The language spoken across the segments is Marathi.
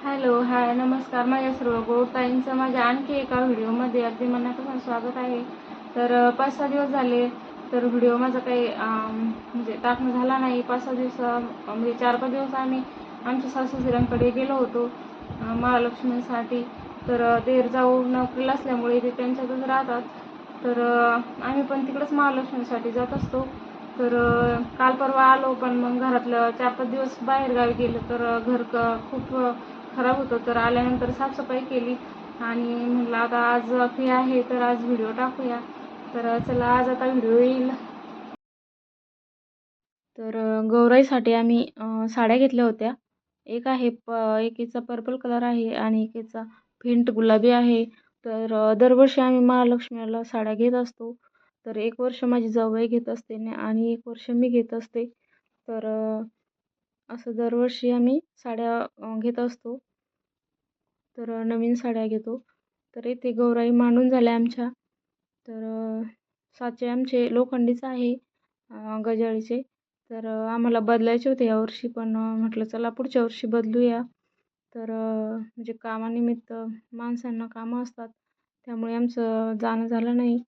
हॅलो हाय नमस्कार. माझ्या सर्व गोडताईंचं माझ्या आणखी एका व्हिडिओमध्ये अगदी मनापासून स्वागत आहे. तर पाच सहा दिवस झाले तर व्हिडिओ माझा काही म्हणजे टाकणं झाला नाही. पाच सहा दिवस म्हणजे चार पाच दिवस आम्ही आमच्या सासूसऱ्यांकडे गेलो होतो महालक्ष्मीसाठी. तर देर जाऊ नोकरीला असल्यामुळे ते त्यांच्यातच राहतात. तर आम्ही पण तिकडंच महालक्ष्मीसाठी जात असतो. तर काल परवा आलो पण मग घरातलं चार पाच दिवस बाहेर गावी गेलं तर घर क खूप खराब होतं तर आल्यानंतर साफसफाई केली. आणि म्हटलं आता आज फ्री आहे तर आज व्हिडिओ टाकूया. तर चला आज आता व्हिडिओ येईल. तर गौराईसाठी आम्ही साड्या घेतल्या होत्या. एक आहे प एकीचा पर्पल कलर आहे आणि एकीचा फेंट गुलाबी आहे. तर दरवर्षी आम्ही महालक्ष्मीला साड्या घेत असतो. तर एक वर्ष माझी जाऊबाई घेत असते आणि एक वर्ष मी घेत असते. तर असं दरवर्षी आम्ही साड्या घेत असतो. तर नवीन साड्या घेतो. तर इथे गौराई मांडून झाल्या आमच्या. तर साचे आमचे लोखंडीचं आहे गजाळीचे तर आम्हाला बदलायचे होते यावर्षी पण म्हटलं चला पुढच्या वर्षी बदलूया. तर म्हणजे कामानिमित्त माणसांना कामं असतात. त्यामुळे आमचं जाणं झालं नाही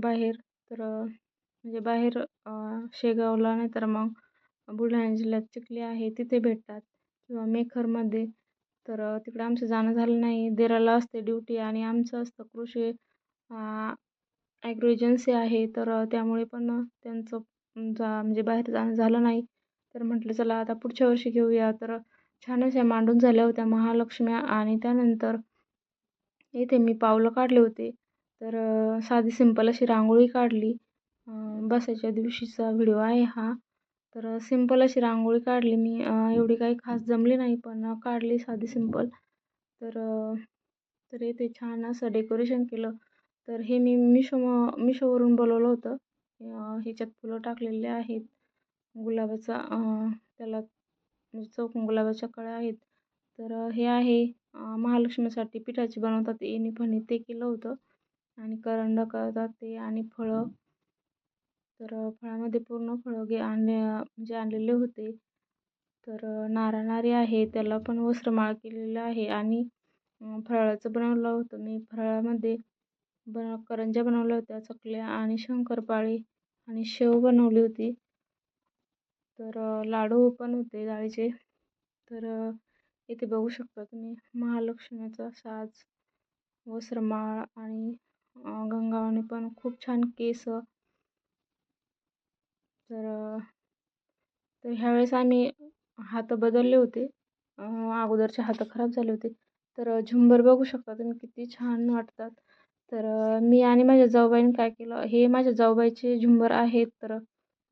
बाहेर. तर म्हणजे बाहेर शेगावला नाही तर मग बुलढाणा जिल्ह्यात चिखली आहे तिथे भेटतात. किंवा मेखरमध्ये तर तिकडं आमचं जाणं झालं नाही. दिराला असते ड्युटी आणि आमचं असतं कृषी ॲग्रो एजन्सी आहे. तर त्यामुळे पण त्यांचं जा म्हणजे बाहेर जाणं झालं नाही. तर म्हटलं चला आता पुढच्या वर्षी घेऊया. तर छानच या मांडून झाल्या होत्या महालक्ष्म्या आणि त्यानंतर इथे मी पावलं काढले होते. तर साधी सिंपल अशी रांगोळी काढली. बसायच्या दिवशीचा व्हिडिओ आहे हा. तर सिंपल अशी रांगोळी काढली मी. एवढी काही खास जमली नाही पण काढली साधी सिंपल तर तर ते छान असं डेकोरेशन केलं. तर हे मी मिशो मिशोवरून बोलवलं होतं. ह्याच्यात फुलं टाकलेले आहेत. गुलाबाचा त्याला म्हणजे गुलाबाच्या कळ्या आहेत. तर हे आहे. महालक्ष्मीसाठी पिठाची बनवतात. येणी फणी ते केलं होतं. आणि करंड करतात ते आणि फळं. तर फळामध्ये पूर्ण फळं घे आणले म्हणजे आणलेले होते. तर नारानारी आहे त्याला पण वस्त्रमाळ केलेलं आहे आणि फराळाचं बनवलं होतं. मी फराळामध्ये बन करंज्या बनवल्या होत्या चकल्या आणि शंकरपाळी आणि शेव बनवली होती. तर लाडू पण होते डाळीचे. तर इथे बघू शकता तुम्ही महालक्ष्मीचा साज वस्त्रमाळ आणि गंगावाने पण खूप छान केस तर तर ह्यावेळेस आम्ही हात बदलले होते. अगोदरचे हात खराब झाले होते. तर झुंबर बघू शकता तुम्ही किती छान वाटतात. तर मी आणि माझ्या जाऊबाईने काय केलं हे माझ्या जाऊबाईचे झुंबर आहेत. तर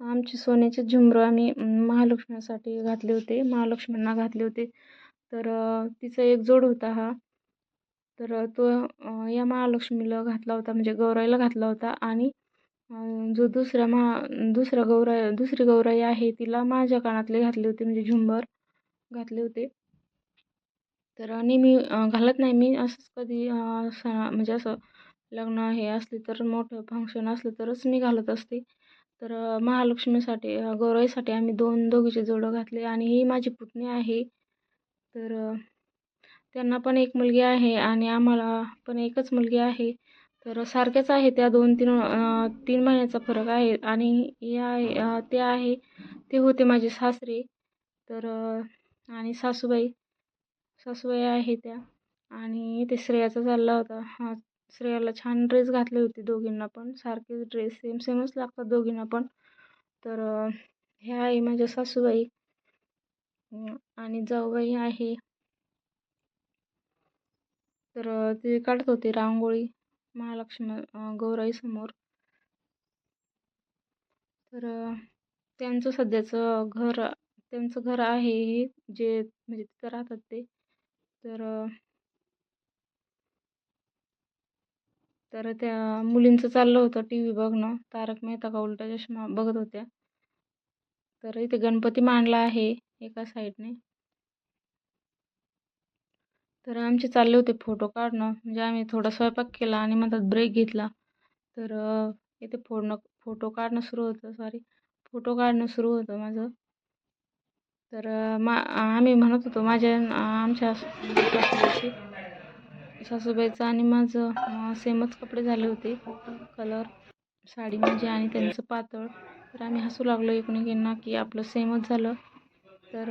आमचे सोन्याचे झुंबर आम्ही महालक्ष्मीसाठी घातले होते महालक्ष्मींना घातले होते. तर तिचा एक जोड होता हा. तर तो या महालक्ष्मीला घातला होता म्हणजे गौराईला घातला होता आणि जो दुसरा महा दुसरा गौराई दुसरी गौराई आहे तिला माझ्या कानातले घातले होते म्हणजे झुंबर घातले होते. तर नेहमी घालत नाही. मी असंच कधी सणा म्हणजे असं लग्न हे असले तर मोठं फंक्शन असलं तरच मी घालत असते. तर महालक्ष्मीसाठी गौराईसाठी आम्ही दोन दोघीचे जोडं घातले आणि ही माझी पुतणी आहे. तर त्यांना पण एक मुलगी आहे आणि आम्हाला पण एकच मुलगी आहे. तर सारख्याच आहे त्या दोन तीन तीन महिन्याचा फरक आहे. आणि या आहे ते आहे ते होते माझे सासरे. तर आणि सासूबाई सासूबाई आहे त्या. आणि ते श्रेयाचा चालला होता. हा श्रेयाला छान ड्रेस घातले होते दोघींना पण. सारखेच ड्रेस सेम सेमच लागतात दोघींना पण. तर हे आहे माझ्या सासूबाई. आणि जाऊबाई आहे. तर ते काढत होते रांगोळी. महालक्ष्मी गौराईसमोर. तर त्यांचं सध्याचं घर त्यांचं घर आहे हे जे म्हणजे तिथं राहतात ते. तर तर त्या मुलींचं चाललं होतं टी व्ही बघणं. तारक मेहता का उलटा चष्मा बघत होत्या. तर इथे गणपती मांडला आहे एका साईडने तर आमचे चालले होते फोटो काढणं. म्हणजे आम्ही थोडा स्वयंपाक केला आणि मधात ब्रेक घेतला. तर इथे फोडणं फोटो काढणं सुरू होतं. सॉरी फोटो काढणं सुरू होतं माझं. तर मा आम्ही म्हणत होतो माझ्या आमच्या सासूबाईची सासूबाईचं आणि माझं सेमच कपडे झाले होते. कलर साडी माझी आणि त्यांचं पातळ. तर आम्ही हसू लागलो एकमेकींना की आपलं सेमच झालं. तर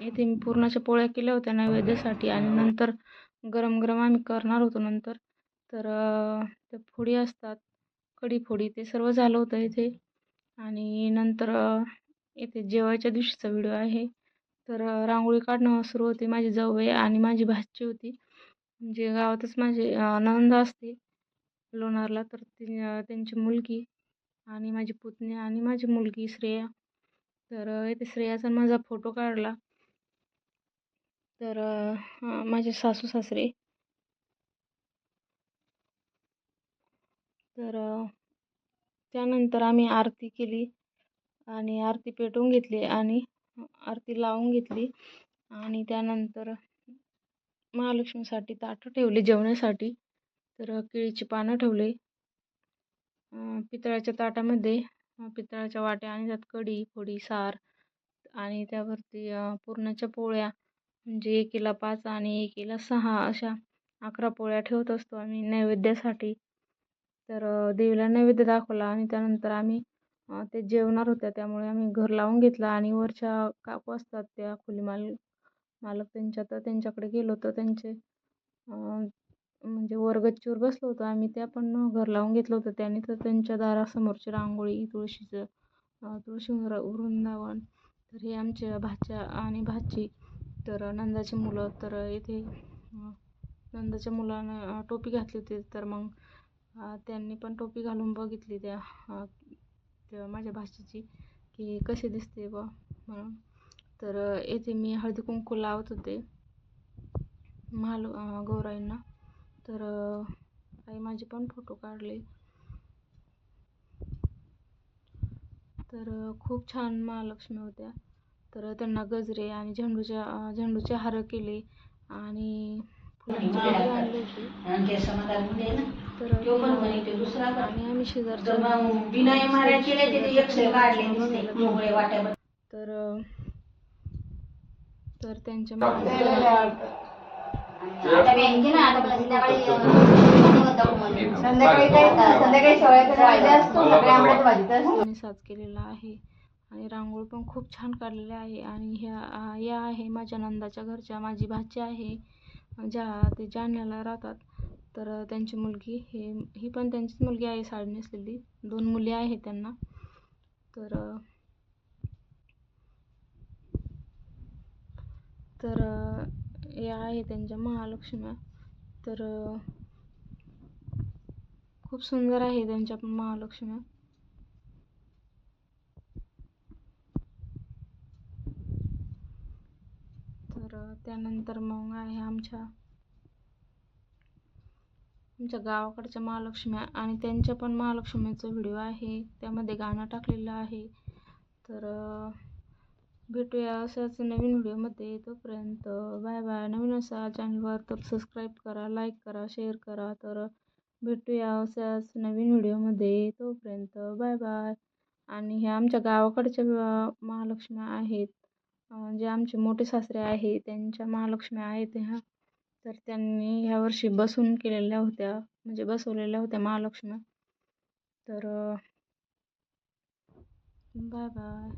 इथे मी पुरणाच्या पोळ्या केल्या होत्या नैवेद्यासाठी आणि नंतर गरम गरम आम्ही करणार होतो नंतर. तर त्या फोडी असतात कढी फोडी ते सर्व झालं होतं इथे. आणि नंतर इथे जेवायच्या दिवशीचा व्हिडिओ आहे. तर रांगोळी काढणं सुरू होती माझी जाऊ आहे आणि माझी भाची होती. म्हणजे गावातच माझी नंद असते लोणारला. तर ती त्यांची मुलगी आणि माझी पुतणी आणि माझी मुलगी श्रेया. तर इथे श्रेयाचा माझा फोटो काढला. तर माझे सासू सासरे. तर त्यानंतर आम्ही आरती केली आणि आरती पेटवून घेतली आणि आरती लावून घेतली आणि त्यानंतर महालक्ष्मीसाठी ताटं ठेवली जेवण्यासाठी तर केळीची पानं ठेवले. पितळाच्या ताटामध्ये पितळाच्या वाट्या आणि त्यात कढी फोडी सार आणि त्यावरती पुरणाच्या पोळ्या म्हणजे एकीला पाच आणि एकीला सहा अशा अकरा पोळ्या ठेवत असतो आम्ही नैवेद्यासाठी. तर देवीला नैवेद्य दाखवला आणि त्यानंतर आम्ही ते जेवणार होत्या. त्यामुळे आम्ही घर लावून घेतलं आणि वरच्या काकू असतात त्या खोली माल मालक त्यांच्या तर त्यांच्याकडे गेलो. तर त्यांचे म्हणजे वरगच्चीवर बसलो होतो. आम्ही त्या पण घर लावून घेतलं होतं. त्यांनी तर त्यांच्या दारासमोरची रांगोळी तुळशीचं तुळशी वृंदावन तर हे आमच्या भाच्या आणि भाची तर नंदाची मुलं तर इथे नंदाच्या मुलानं टोपी घातली होती. तर मग त्यांनी पण टोपी घालून बघितली त्या त्या माझ्या भाषेची की कशी दिसते बा म्हणून. तर येथे मी हळदी कुंकू लावत होते. महाल गौराईंना. तर आई काही माझे पण फोटो काढले. तर खूप छान महालक्ष्मी होत्या. तर त्यांना गजरे आणि झेंडूच्या झेंडूचे हार केले आणि आणली होती. तर तो पण ते म्हणे ते दुसरा पण. आणि आम्ही शेजारच्या तर त्यांच्या संध्याकाळी साज केलेला आहे. आणि रांगोळी पण खूप छान काढलेली आहे. आणि ह्या या आहे माझ्या नंदाच्या घरच्या माझी भाची आहे. ज्या ते जालन्याला राहतात. तर त्यांची मुलगी हे ही पण त्यांचीच मुलगी आहे साडी नेसलेली. दोन मुली आहेत त्यांना. तर तर या आहे त्यांच्या महालक्ष्म्या. तर खूप सुंदर आहे त्यांच्या पण महालक्ष्म्या. तर त्यानंतर मग आहे आमच्या आमच्या गावाकडच्या महालक्ष्म्या आणि त्यांच्या पण महालक्ष्मीचा व्हिडिओ आहे. त्यामध्ये गाणं टाकलेलं आहे. तर भेटूया अशाच नवीन व्हिडिओमध्ये तोपर्यंत बाय बाय नवीन असा चॅनलवर तर सबस्क्राईब करा लाईक करा शेअर करा. तर भेटूया अशाच नवीन व्हिडिओमध्ये तोपर्यंत बाय बाय आणि ह्या आमच्या गावाकडच्या महालक्ष्म्या आहेत. जे आमचे मोठे सासरे आहे त्यांच्या महालक्ष्म्या आहेत ह्या. तर त्यांनी ह्या वर्षी बसून केलेल्या होत्या म्हणजे बसवलेल्या होत्या महालक्ष्म्या तर बाय बाय